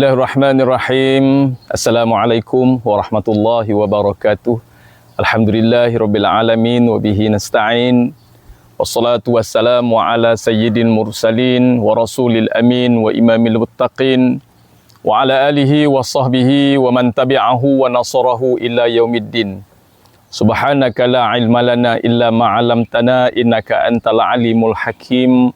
Bismillahirrahmanirrahim. Assalamualaikum warahmatullahi wabarakatuh. Alhamdulillahirabbil alamin wa bihi nasta'in. Wassalatu wassalamu ala sayyidil mursalin wa rasulil amin wa imamil muttaqin wa ala alihi wa sahbihi wa man tabi'ahu wa nasarahu ila yaumiddin. Subhanaka la ilma lana illa ma 'allamtana innaka antal alimul hakim.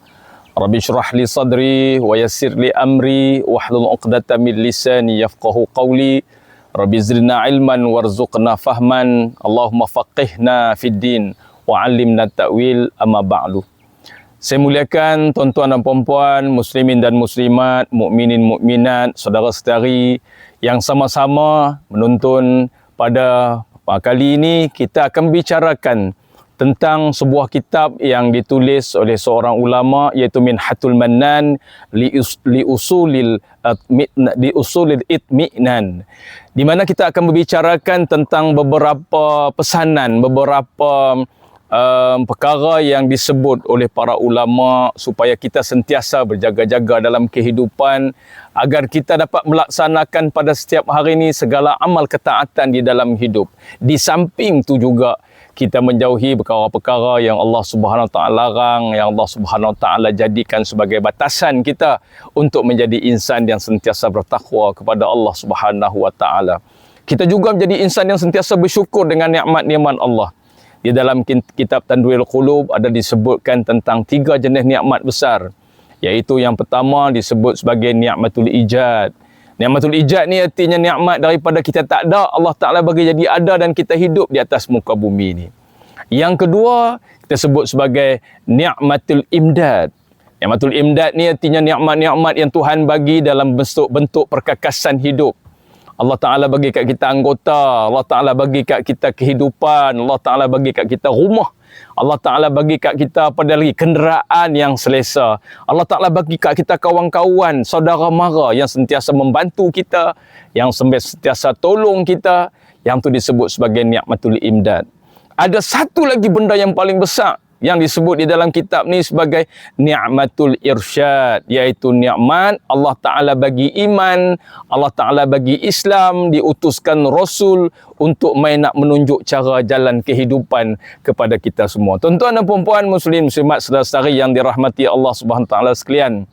Rabbi syrah li sadri wa yassir li amri wa hlul 'uqdatam min lisani yafqahu qawli. Rabbi zidna ilman warzuqna fahman. Allahumma faqihna fid din wa 'allimna ta'wil amma ba'du. Saya muliakan tuan-tuan dan puan-puan, muslimin dan muslimat, mukminin mukminat, saudara-saudari yang sama-sama menonton pada kali ini kita akan bicarakan tentang sebuah kitab yang ditulis oleh seorang ulama iaitu Minhatul Mannan li, li usulil li usulil itminan. Di mana kita akan membicarakan tentang beberapa pesanan beberapa um, perkara yang disebut oleh para ulama supaya kita sentiasa berjaga-jaga dalam kehidupan agar kita dapat melaksanakan pada setiap hari ini segala amal ketaatan di dalam hidup. Di samping tu juga kita menjauhi perkara-perkara yang Allah Subhanahu taala larang yang Allah Subhanahu taala jadikan sebagai batasan kita untuk menjadi insan yang sentiasa bertakwa kepada Allah Subhanahu wa taala. Kita juga menjadi insan yang sentiasa bersyukur dengan nikmat-nikmat Allah. Di dalam kitab Tanduil Qulub ada disebutkan tentang tiga jenis nikmat besar. Iaitu yang pertama disebut sebagai nikmatul ijad. Nikmatul ijad ni artinya nikmat daripada kita tak ada, Allah Ta'ala bagi jadi ada dan kita hidup di atas muka bumi ni. Yang kedua, kita sebut sebagai nikmatul imdad. Nikmatul imdad ni artinya nikmat-nikmat yang Tuhan bagi dalam bentuk-bentuk perkakasan hidup. Allah Ta'ala bagi kat kita anggota, Allah Ta'ala bagi kat kita kehidupan, Allah Ta'ala bagi kat kita rumah, Allah Ta'ala bagi kat kita pada lagi kenderaan yang selesa. Allah Ta'ala bagi kat kita kawan-kawan, saudara mara yang sentiasa membantu kita, yang sentiasa tolong kita, yang tu disebut sebagai ni'matul imdad. Ada satu lagi benda yang paling besar yang disebut di dalam kitab ni sebagai ni'matul irsyad iaitu nikmat Allah Taala bagi iman Allah Taala bagi Islam diutuskan rasul untuk main nak menunjuk cara jalan kehidupan kepada kita semua. Tuan-tuan dan puan-puan muslim muslimat saudara-saudari yang dirahmati Allah Subhanahu taala sekalian.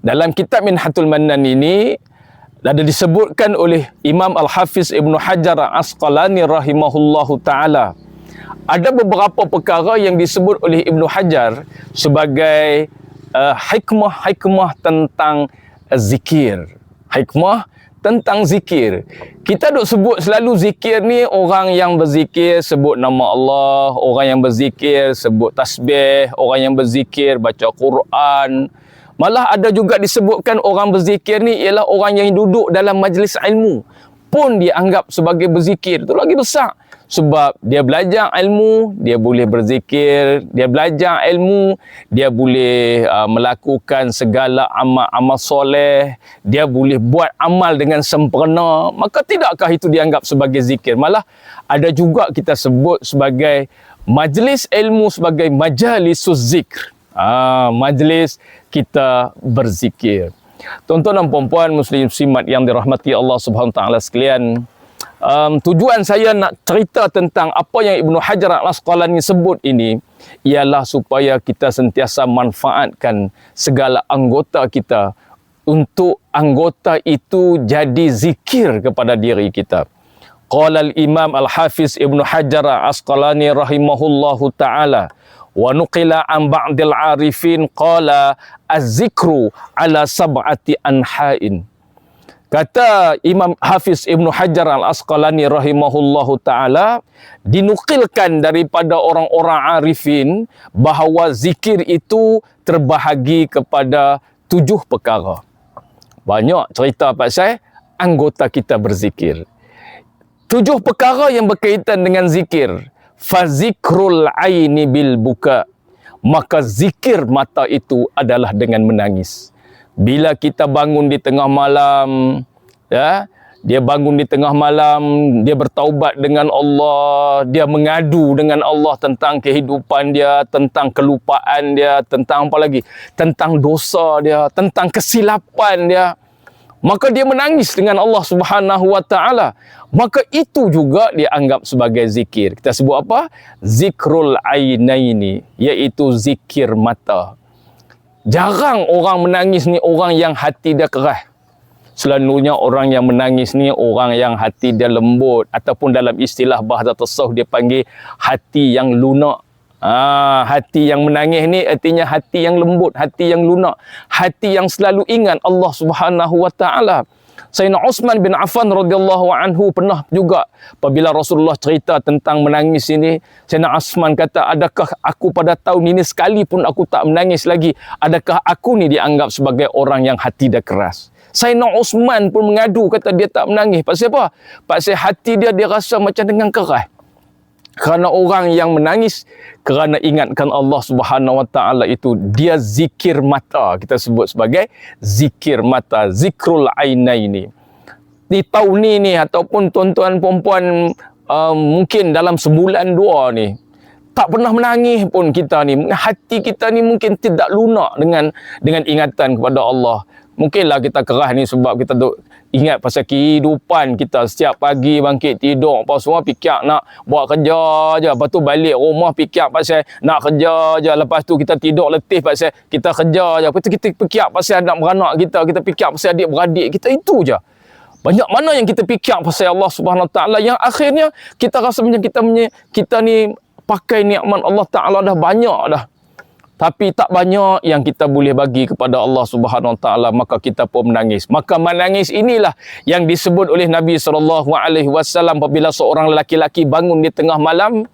Dalam kitab Minhatul Mannan ini ada disebutkan oleh Imam Al-Hafiz Ibnu Hajar Al-Asqalani rahimahullahu taala ada beberapa perkara yang disebut oleh Ibnu Hajar sebagai uh, hikmah-hikmah tentang uh, zikir. Hikmah tentang zikir. Kita duk sebut selalu zikir ni orang yang berzikir sebut nama Allah, orang yang berzikir sebut tasbih, orang yang berzikir baca Quran. Malah ada juga disebutkan orang berzikir ni ialah orang yang duduk dalam majlis ilmu pun dianggap sebagai berzikir. Itu lagi besar sebab dia belajar ilmu, dia boleh berzikir, dia belajar ilmu, dia boleh uh, melakukan segala amal-amal soleh, dia boleh buat amal dengan sempurna, maka tidakkah itu dianggap sebagai zikir? Malah ada juga kita sebut sebagai majlis ilmu sebagai majlis zikr. Ah, majlis kita berzikir. Tuan-tuan dan puan-puan muslim muslimat yang dirahmati Allah Subhanahu taala sekalian, um, tujuan saya nak cerita tentang apa yang Ibnu Hajar Al-Asqalani sebut ini ialah supaya kita sentiasa manfaatkan segala anggota kita untuk anggota itu jadi zikir kepada diri kita. Qala al-Imam Al-Hafiz Ibnu Hajar Al-Asqalani rahimahullahu taala wa nuqila an ba'dil arifin qala az-zikru ala sab'ati anha'in. Kata Imam Hafiz Ibn Hajar Al-Asqalani rahimahullahu ta'ala dinukilkan daripada orang-orang arifin bahawa zikir itu terbahagi kepada tujuh perkara. Banyak cerita pasal anggota kita berzikir. Tujuh perkara yang berkaitan dengan zikir. Fazikrul aini bil buka. Maka zikir mata itu adalah dengan menangis bila kita bangun di tengah malam ya dia bangun di tengah malam dia bertaubat dengan Allah dia mengadu dengan Allah tentang kehidupan dia tentang kelupaan dia tentang apa lagi? Tentang dosa dia tentang kesilapan dia. Maka dia menangis dengan Allah Subhanahu wa taala. Maka itu juga dianggap sebagai zikir. Kita sebut apa? Zikrul ainaini iaitu zikir mata jarang orang menangis ni orang yang hati dia keras. Selalunya orang yang menangis ni orang yang hati dia lembut. Ataupun dalam istilah bahasa tasawuf dia panggil hati yang lunak. Ah, hati yang menangis ni artinya hati yang lembut, hati yang lunak, hati yang selalu ingat Allah Subhanahu wa taala. Sayyidina Uthman bin Affan radhiyallahu anhu pernah juga apabila Rasulullah cerita tentang menangis ini, Sayyidina Uthman kata, "Adakah aku pada tahun ini sekali pun aku tak menangis lagi? Adakah aku ni dianggap sebagai orang yang hati dia keras?" Sayyidina Uthman pun mengadu kata dia tak menangis. Pasal apa? Pasal hati dia dia rasa macam dengan keras kerana orang yang menangis kerana ingatkan Allah Subhanahu Wa Taala itu dia zikir mata. Kita sebut sebagai zikir mata zikrul ainaini. Di tahun ni ni ataupun tuan-tuan puan-puan uh, mungkin dalam sebulan dua ni tak pernah menangis pun kita ni. Hati kita ni mungkin tidak lunak dengan dengan ingatan kepada Allah. Mungkinlah kita kerah ni sebab kita duk ingat pasal kehidupan kita. Setiap pagi bangkit tidur apa semua fikir nak buat kerja je. Lepas tu balik rumah fikir pasal nak kerja je. Lepas tu kita tidur letih pasal kita kerja je. Lepas tu kita fikir pasal anak beranak kita. Kita fikir pasal adik beradik kita. Itu je. Banyak mana yang kita fikir pasal Allah Subhanahu taala yang akhirnya kita rasa macam kita kita ni pakai nikmat Allah taala dah banyak dah tapi tak banyak yang kita boleh bagi kepada Allah Subhanahu Wa Taala maka kita pun menangis. Maka menangis inilah yang disebut oleh Nabi sallallahu alaihi wasallam apabila seorang lelaki-lelaki bangun di tengah malam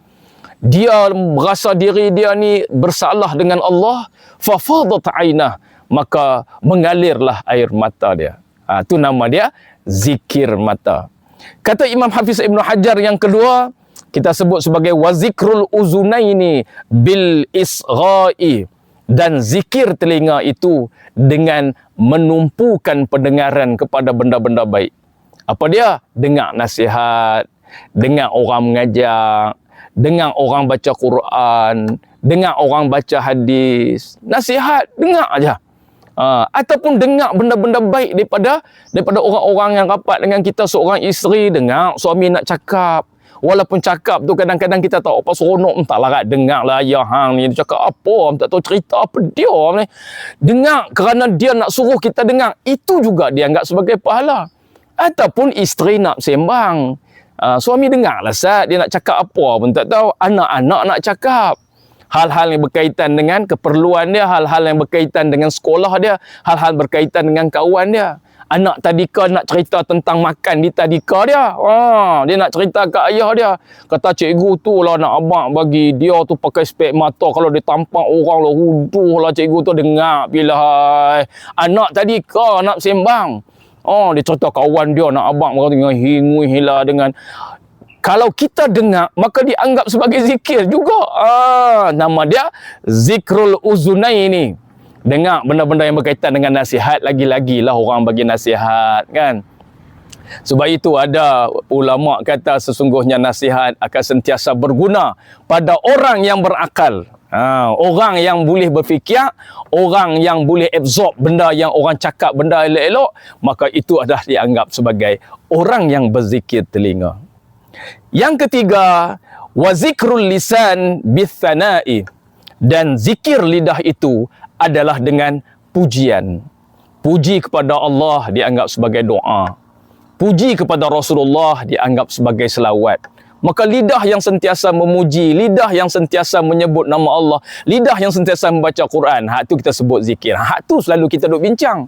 dia merasa diri dia ni bersalah dengan Allah fa fadat maka mengalirlah air mata dia. Ha, tu nama dia zikir mata. Kata Imam Hafiz Ibn Hajar yang kedua kita sebut sebagai wazikrul uzunaini bil isgha'i dan zikir telinga itu dengan menumpukan pendengaran kepada benda-benda baik. Apa dia? Dengar nasihat, dengar orang mengajar, dengar orang baca Quran, dengar orang baca hadis. Nasihat, dengar aja. Ha, ataupun dengar benda-benda baik daripada daripada orang-orang yang rapat dengan kita seorang isteri dengar suami nak cakap walaupun cakap tu kadang-kadang kita tahu apa seronok? Entah larat dengar lah ayah hang ni dia cakap apa? Tak tahu cerita apa dia ni. Dengar kerana dia nak suruh kita dengar itu juga dianggap sebagai pahala. Ataupun isteri nak sembang. Uh, suami dengar lah sat dia nak cakap apa pun tak tahu anak-anak nak cakap. Hal-hal yang berkaitan dengan keperluan dia hal-hal yang berkaitan dengan sekolah dia hal-hal berkaitan dengan kawan dia anak tadika nak cerita tentang makan di tadika dia. Ha, dia nak cerita ke ayah dia. Kata cikgu tu lah nak abang bagi dia tu pakai spek mata. Kalau dia tampak orang lah huduh lah cikgu tu dengar bila. Anak tadika nak sembang. Oh, dia cerita kawan dia nak abang dengan hingu hila dengan kalau kita dengar maka dianggap sebagai zikir juga. Ah, nama dia zikrul uzunai ini dengar benda-benda yang berkaitan dengan nasihat lagi-lagi lah orang bagi nasihat kan? Sebab itu ada ulama kata sesungguhnya nasihat akan sentiasa berguna pada orang yang berakal. Ha, orang yang boleh berfikir orang yang boleh absorb benda yang orang cakap benda elok-elok maka itu adalah dianggap sebagai orang yang berzikir telinga. Yang ketiga wazikrul lisan bithanai dan zikir lidah itu adalah dengan pujian. Puji kepada Allah dianggap sebagai doa. Puji kepada Rasulullah dianggap sebagai selawat. Maka lidah yang sentiasa memuji, lidah yang sentiasa menyebut nama Allah, lidah yang sentiasa membaca Quran, hak tu kita sebut zikir. Hak tu selalu kita duk bincang.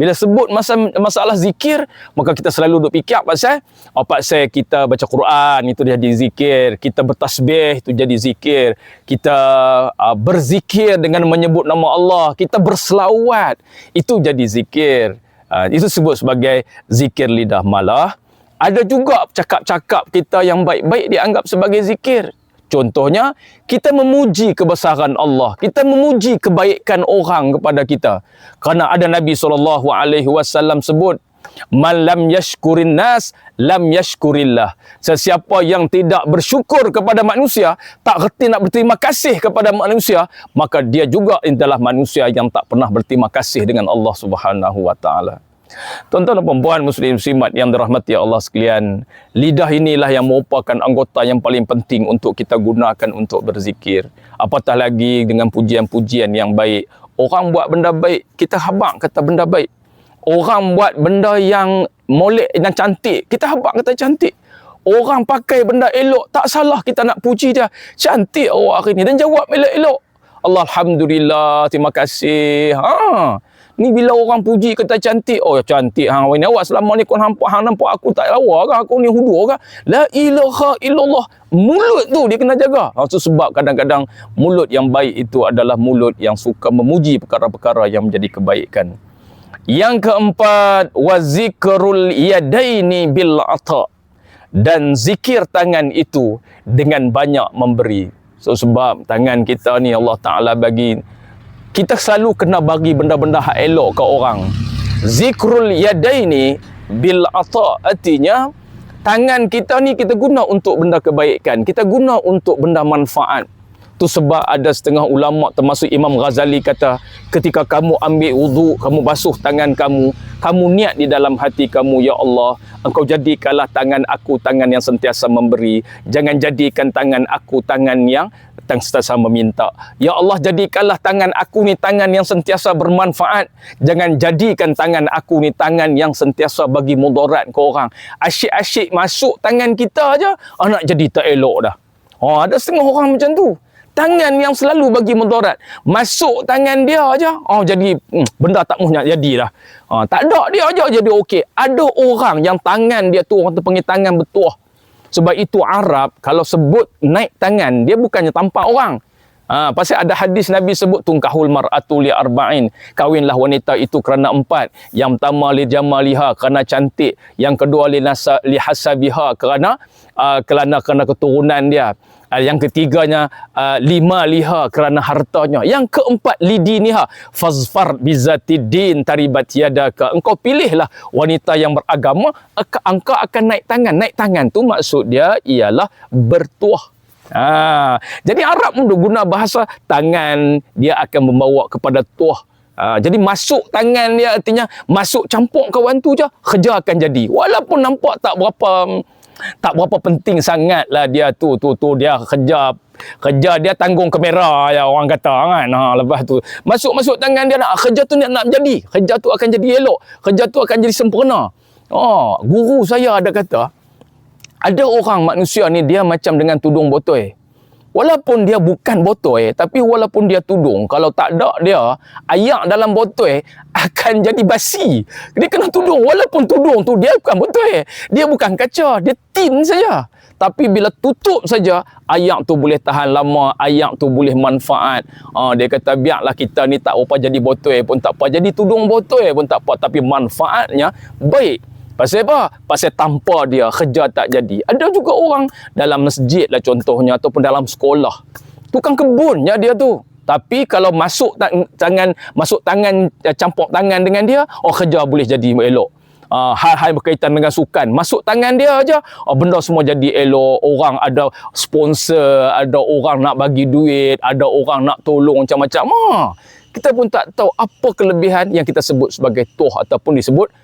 Bila sebut masa, masalah zikir, maka kita selalu duk fikir pasal oh, pasal kita baca Quran itu jadi zikir, kita bertasbih itu jadi zikir, kita uh, berzikir dengan menyebut nama Allah, kita berselawat itu jadi zikir. Uh, itu sebut sebagai zikir lidah malah. Ada juga cakap-cakap kita yang baik-baik dianggap sebagai zikir. Contohnya, kita memuji kebesaran Allah. Kita memuji kebaikan orang kepada kita. Kerana ada Nabi SAW sebut, Man lam yashkurin nas, lam yashkurillah. Sesiapa yang tidak bersyukur kepada manusia, tak reti nak berterima kasih kepada manusia, maka dia juga adalah manusia yang tak pernah berterima kasih dengan Allah Subhanahu Wa Taala. Tuan-tuan dan puan muslim muslimat yang dirahmati Allah sekalian, lidah inilah yang merupakan anggota yang paling penting untuk kita gunakan untuk berzikir. Apatah lagi dengan pujian-pujian yang baik. Orang buat benda baik, kita habaq kata benda baik. Orang buat benda yang molek dan cantik, kita habaq kata cantik. Orang pakai benda elok, tak salah kita nak puji dia. Cantik awak hari ni dan jawab elok-elok. Allah Alhamdulillah, terima kasih. Ha. Ni bila orang puji kata cantik, oh cantik hang ni awak selama ni kau nampak hang nampak aku tak lawa ke aku ni hudu ke? La ilaha illallah. Mulut tu dia kena jaga. Ha, sebab kadang-kadang mulut yang baik itu adalah mulut yang suka memuji perkara-perkara yang menjadi kebaikan. Yang keempat, wa zikrul yadaini bil ata. Dan zikir tangan itu dengan banyak memberi. So sebab tangan kita ni Allah Taala bagi kita selalu kena bagi benda-benda hak elok ke orang. Zikrul yadaini bil ata artinya tangan kita ni kita guna untuk benda kebaikan. Kita guna untuk benda manfaat. Tu sebab ada setengah ulama termasuk Imam Ghazali kata ketika kamu ambil wudu, kamu basuh tangan kamu, kamu niat di dalam hati kamu ya Allah, engkau jadikanlah tangan aku tangan yang sentiasa memberi, jangan jadikan tangan aku tangan yang yang sentiasa meminta. Ya Allah jadikanlah tangan aku ni tangan yang sentiasa bermanfaat. Jangan jadikan tangan aku ni tangan yang sentiasa bagi mudarat ke orang. Asyik-asyik masuk tangan kita aja, anak jadi tak elok dah. Oh, ada setengah orang macam tu tangan yang selalu bagi mudarat masuk tangan dia aja oh jadi hmm, benda tak muhnya jadilah ha, tak ada dia aja jadi okey ada orang yang tangan dia tu orang tu panggil tangan betuah sebab itu Arab kalau sebut naik tangan dia bukannya tampak orang Ha, pasal ada hadis Nabi sebut tungkahul mar'atu li arba'in. Kawinlah wanita itu kerana empat. Yang pertama li jamaliha kerana cantik. Yang kedua li nasa li hasabiha kerana uh, kerana kerana keturunan dia. Yang ketiganya uh, lima liha kerana hartanya. Yang keempat lidiniha fazfar bizati din taribat yadaka. Engkau pilihlah wanita yang beragama, engkau akan naik tangan. Naik tangan tu maksud dia ialah bertuah Ha, jadi Arab pun guna bahasa tangan dia akan membawa kepada tuah. Ha, jadi masuk tangan dia artinya masuk campur kawan tu je kerja akan jadi. Walaupun nampak tak berapa tak berapa penting sangat lah dia tu tu tu dia kerja kerja dia tanggung kamera ya orang kata kan. Ha lepas tu masuk masuk tangan dia nak kerja tu nak nak jadi. Kerja tu akan jadi elok. Kerja tu akan jadi sempurna. Oh guru saya ada kata ada orang manusia ni dia macam dengan tudung botol walaupun dia bukan botol tapi walaupun dia tudung kalau tak ada dia ayak dalam botol akan jadi basi. Dia kena tudung. Walaupun tudung tu dia bukan botol dia bukan kaca dia tin saja. Tapi bila tutup saja ayak tu boleh tahan lama ayak tu boleh manfaat. Ha, dia kata biarlah kita ni tak apa jadi botol pun tak apa jadi tudung botol pun tak apa tapi manfaatnya baik Pasal apa? Pasal tanpa dia kerja tak jadi. Ada juga orang dalam masjid lah contohnya ataupun dalam sekolah. Tukang kebun ya dia tu. Tapi kalau masuk tangan masuk tangan eh, campur tangan dengan dia, oh kerja boleh jadi elok. Uh, hal-hal berkaitan dengan sukan masuk tangan dia aja oh, benda semua jadi elok orang ada sponsor ada orang nak bagi duit ada orang nak tolong macam-macam ha. kita pun tak tahu apa kelebihan yang kita sebut sebagai tuh ataupun disebut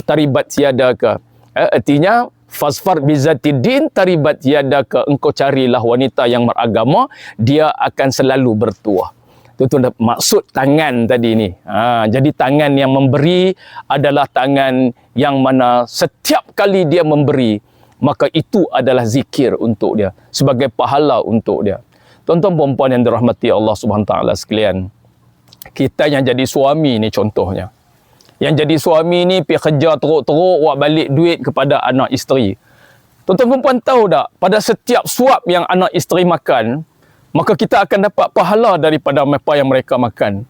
taribat yadaka eh, artinya fasfar bizatiddin taribat yadaka engkau carilah wanita yang beragama dia akan selalu bertuah. Itu tu maksud tangan tadi ni. Ha, jadi tangan yang memberi adalah tangan yang mana setiap kali dia memberi maka itu adalah zikir untuk dia sebagai pahala untuk dia. Tuan-tuan puan-puan yang dirahmati Allah taala sekalian kita yang jadi suami ni contohnya yang jadi suami ni pergi kerja teruk-teruk buat balik duit kepada anak isteri. Tuan-tuan perempuan tahu tak, pada setiap suap yang anak isteri makan, maka kita akan dapat pahala daripada apa yang mereka makan.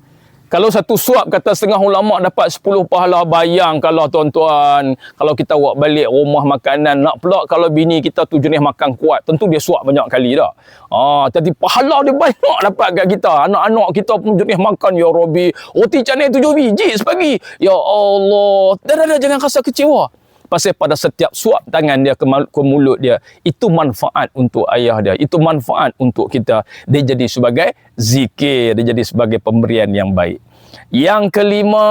Kalau satu suap kata setengah ulama dapat 10 pahala bayang kalau tuan-tuan kalau kita buat balik rumah makanan nak pula kalau bini kita tu jenis makan kuat tentu dia suap banyak kali dah. Ah tapi pahala dia banyak dapat kat kita. Anak-anak kita pun jenis makan ya Rabbi. Roti canai tujuh biji sepagi. Ya Allah. Dah dah, dah jangan rasa kecewa. Pasal pada setiap suap tangan dia ke, ke mulut dia, itu manfaat untuk ayah dia. Itu manfaat untuk kita. Dia jadi sebagai zikir. Dia jadi sebagai pemberian yang baik. Yang kelima,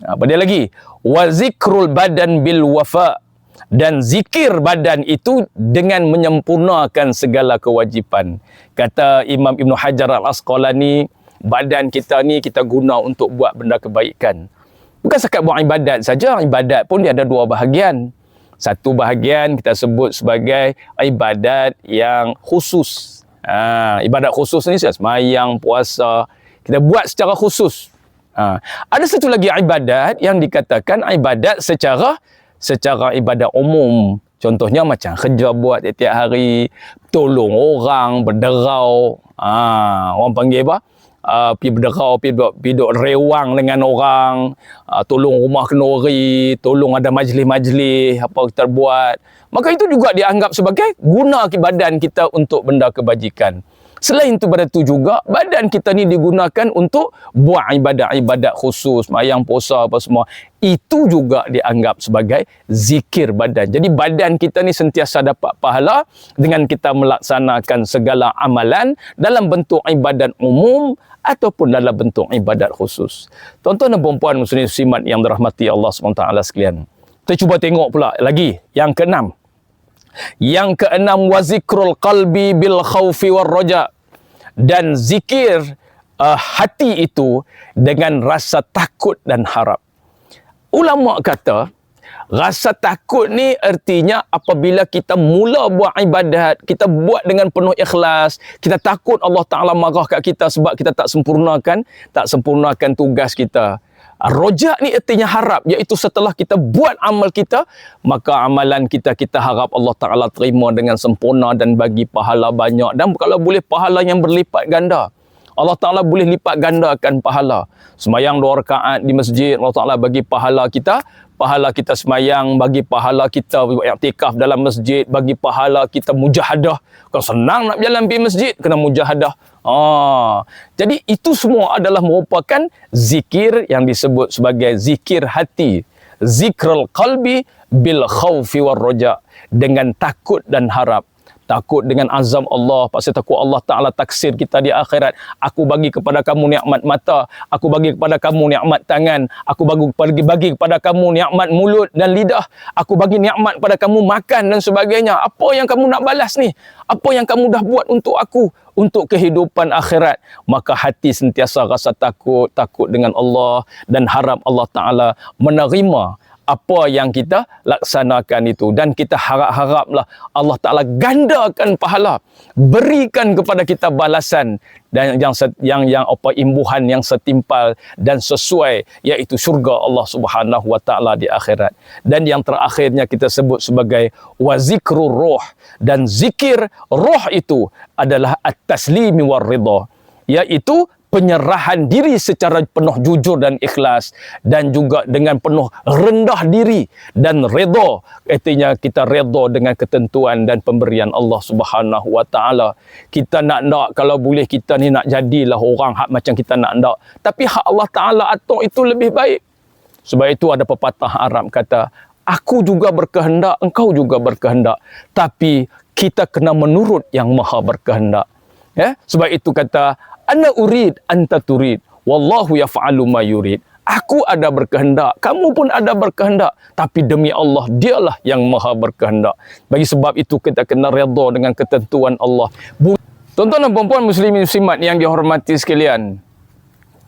apa dia lagi? wa zikrul badan bil wafa dan zikir badan itu dengan menyempurnakan segala kewajipan. Kata Imam Ibn Hajar Al-Asqalani, badan kita ni kita guna untuk buat benda kebaikan. Bukan sekat buat ibadat saja, ibadat pun dia ada dua bahagian. Satu bahagian kita sebut sebagai ibadat yang khusus. Ha, ibadat khusus ni semayang, puasa, kita buat secara khusus. Ha, ada satu lagi ibadat yang dikatakan ibadat secara secara ibadat umum. Contohnya macam kerja buat tiap-tiap hari, tolong orang, berderau. Ha, orang panggil apa? Uh, pergi berderau, duduk, pergi duduk rewang dengan orang, uh, tolong rumah kenori, tolong ada majlis-majlis, apa kita buat. Maka itu juga dianggap sebagai guna badan kita untuk benda kebajikan. Selain itu pada itu juga badan kita ni digunakan untuk buat ibadat-ibadat khusus, mayang puasa apa semua. Itu juga dianggap sebagai zikir badan. Jadi badan kita ni sentiasa dapat pahala dengan kita melaksanakan segala amalan dalam bentuk ibadat umum ataupun dalam bentuk ibadat khusus. Tuan-tuan dan puan-puan muslim simat yang dirahmati Allah SWT sekalian. Kita cuba tengok pula lagi yang keenam. Yang keenam wazikrul qalbi bil khawfi war roja dan zikir uh, hati itu dengan rasa takut dan harap. Ulama kata Rasa takut ni artinya apabila kita mula buat ibadat, kita buat dengan penuh ikhlas, kita takut Allah Ta'ala marah kat kita sebab kita tak sempurnakan, tak sempurnakan tugas kita. Rojak ni artinya harap, iaitu setelah kita buat amal kita, maka amalan kita, kita harap Allah Ta'ala terima dengan sempurna dan bagi pahala banyak. Dan kalau boleh pahala yang berlipat ganda. Allah Ta'ala boleh lipat gandakan pahala. Semayang dua rakaat di masjid, Allah Ta'ala bagi pahala kita. Pahala kita semayang, bagi pahala kita iktikaf dalam masjid, bagi pahala kita mujahadah. Kalau senang nak berjalan pergi masjid, kena mujahadah. Ah, jadi itu semua adalah merupakan zikir yang disebut sebagai zikir hati. Zikrul qalbi bil khawfi war roja. Dengan takut dan harap takut dengan azam Allah. Pasal takut Allah Taala taksir kita di akhirat. Aku bagi kepada kamu nikmat mata. Aku bagi kepada kamu nikmat tangan. Aku bagi bagi bagi kepada kamu nikmat mulut dan lidah. Aku bagi nikmat pada kamu makan dan sebagainya. Apa yang kamu nak balas ni? Apa yang kamu dah buat untuk aku? Untuk kehidupan akhirat. Maka hati sentiasa rasa takut. Takut dengan Allah dan harap Allah Taala menerima apa yang kita laksanakan itu. Dan kita harap-haraplah Allah Taala gandakan pahala berikan kepada kita balasan dan yang yang yang apa imbuhan yang setimpal dan sesuai iaitu syurga Allah Subhanahu wa taala di akhirat. Dan yang terakhirnya kita sebut sebagai wazikrur roh dan zikir roh itu adalah at-taslimi war ridha iaitu penyerahan diri secara penuh jujur dan ikhlas dan juga dengan penuh rendah diri dan redha. Artinya kita redha dengan ketentuan dan pemberian Allah Subhanahu wa taala. Kita nak nak kalau boleh kita ni nak jadilah orang hak macam kita nak nak. Tapi hak Allah taala atur itu lebih baik. Sebab itu ada pepatah Arab kata aku juga berkehendak engkau juga berkehendak. Tapi kita kena menurut yang maha berkehendak. Ya? Sebab itu kata ana urid anta turid. Wallahu yaf'alu ma yurid. Aku ada berkehendak kamu pun ada berkehendak. Tapi demi Allah dialah yang maha berkehendak. Bagi sebab itu kita kena redha dengan ketentuan Allah. Tuan-tuan dan puan-puan muslimin muslimat yang dihormati sekalian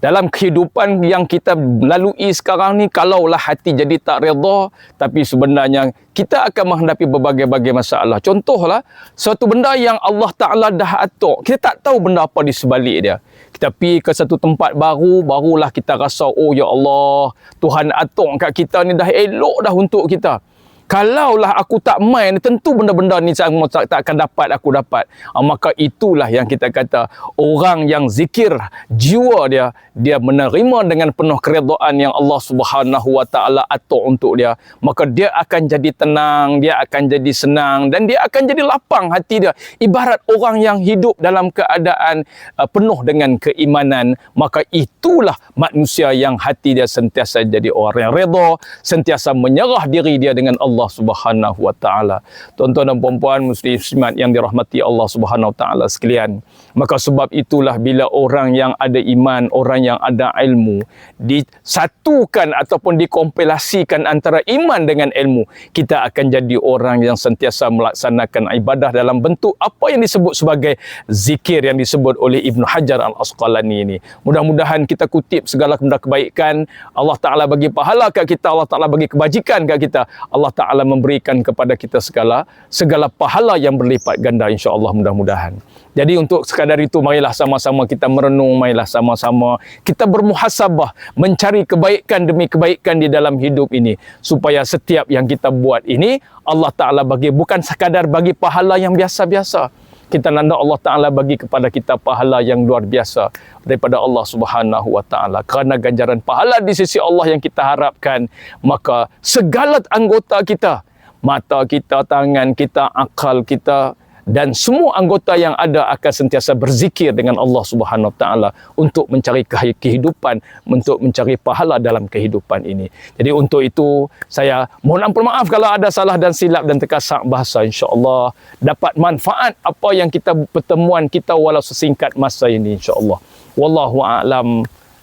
dalam kehidupan yang kita lalui sekarang ni kalaulah hati jadi tak redha tapi sebenarnya kita akan menghadapi berbagai-bagai masalah. Contohlah suatu benda yang Allah Taala dah atur. Kita tak tahu benda apa di sebalik dia. Kita pergi ke satu tempat baru barulah kita rasa oh ya Allah Tuhan atur kat kita ni dah elok dah untuk kita kalaulah aku tak main tentu benda-benda ni tak, tak, akan dapat aku dapat. Uh, maka itulah yang kita kata orang yang zikir jiwa dia dia menerima dengan penuh keredaan yang Allah Subhanahu wa taala atur untuk dia. Maka dia akan jadi tenang dia akan jadi senang dan dia akan jadi lapang hati dia. Ibarat orang yang hidup dalam keadaan uh, penuh dengan keimanan maka itulah manusia yang hati dia sentiasa jadi orang yang redha sentiasa menyerah diri dia dengan Allah Allah Subhanahu wa taala. Tuan-tuan dan puan-puan muslimat yang dirahmati Allah Subhanahu wa taala sekalian. Maka sebab itulah bila orang yang ada iman, orang yang ada ilmu disatukan ataupun dikompilasikan antara iman dengan ilmu, kita akan jadi orang yang sentiasa melaksanakan ibadah dalam bentuk apa yang disebut sebagai zikir yang disebut oleh Ibnu Hajar Al-Asqalani ini. Mudah-mudahan kita kutip segala benda kebaikan, Allah Taala bagi pahala kat kita, Allah Taala bagi kebajikan kat kita. Allah Taala memberikan kepada kita segala segala pahala yang berlipat ganda insya-Allah mudah-mudahan. Jadi untuk sekadar itu marilah sama-sama kita merenung, marilah sama-sama kita bermuhasabah mencari kebaikan demi kebaikan di dalam hidup ini supaya setiap yang kita buat ini Allah Taala bagi bukan sekadar bagi pahala yang biasa-biasa. Kita nanda Allah Taala bagi kepada kita pahala yang luar biasa daripada Allah Subhanahu Wa Taala. Kerana ganjaran pahala di sisi Allah yang kita harapkan, maka segala anggota kita, mata kita, tangan kita, akal kita, dan semua anggota yang ada akan sentiasa berzikir dengan Allah Subhanahu Taala untuk mencari kehidupan, untuk mencari pahala dalam kehidupan ini. Jadi untuk itu saya mohon ampun maaf kalau ada salah dan silap dan terkasak bahasa insya-Allah dapat manfaat apa yang kita pertemuan kita walau sesingkat masa ini insya-Allah. Wallahu a'lam.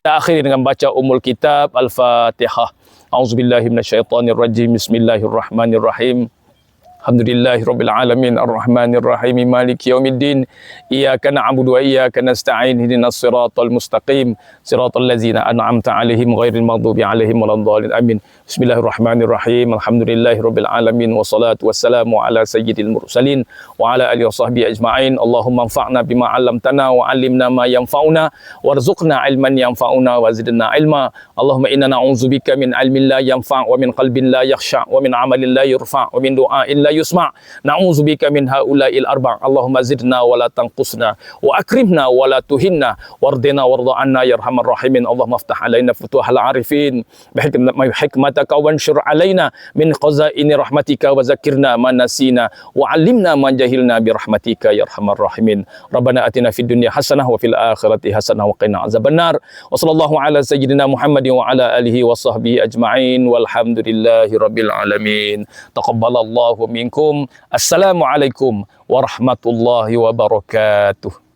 Akhiri dengan baca umul kitab Al-Fatihah. A'udzubillahi minasyaitonirrajim. Bismillahirrahmanirrahim. الحمد لله رب العالمين الرحمن الرحيم مالك يوم الدين إياك نعبد وإياك نستعين اهدنا الصراط المستقيم صراط الذين أنعمت عليهم غير المغضوب عليهم ولا الضالين آمين. بسم الله الرحمن الرحيم الحمد لله رب العالمين والصلاة والسلام على سيد المرسلين وعلى آله وصحبه أجمعين. اللهم انفعنا بما علمتنا وعلمنا ما ينفعنا وارزقنا علما ينفعنا وزدنا علما. اللهم إنا نعوذ بك من علم لا ينفع ومن قلب لا يخشع ومن عمل لا يرفع ومن دعاء لا la yusma na'udzubika min haula'il arba' Allahumma zidna wa la tanqusna wa akrimna wa la tuhinna wardina warda anna ya arhamar rahimin Allahumma aftah alaina futuhal arifin bihikmataka wanshur alaina min qazaini rahmatika wa zakirna ma nasina wa alimna ma jahilna bi rahmatika ya arhamar rahimin Rabbana atina fid dunya hasanah wa fil akhirati hasanah wa qina azabannar wa sallallahu ala sayyidina Muhammadin wa ala alihi wa sahbihi minkum Assalamualaikum warahmatullahi wabarakatuh.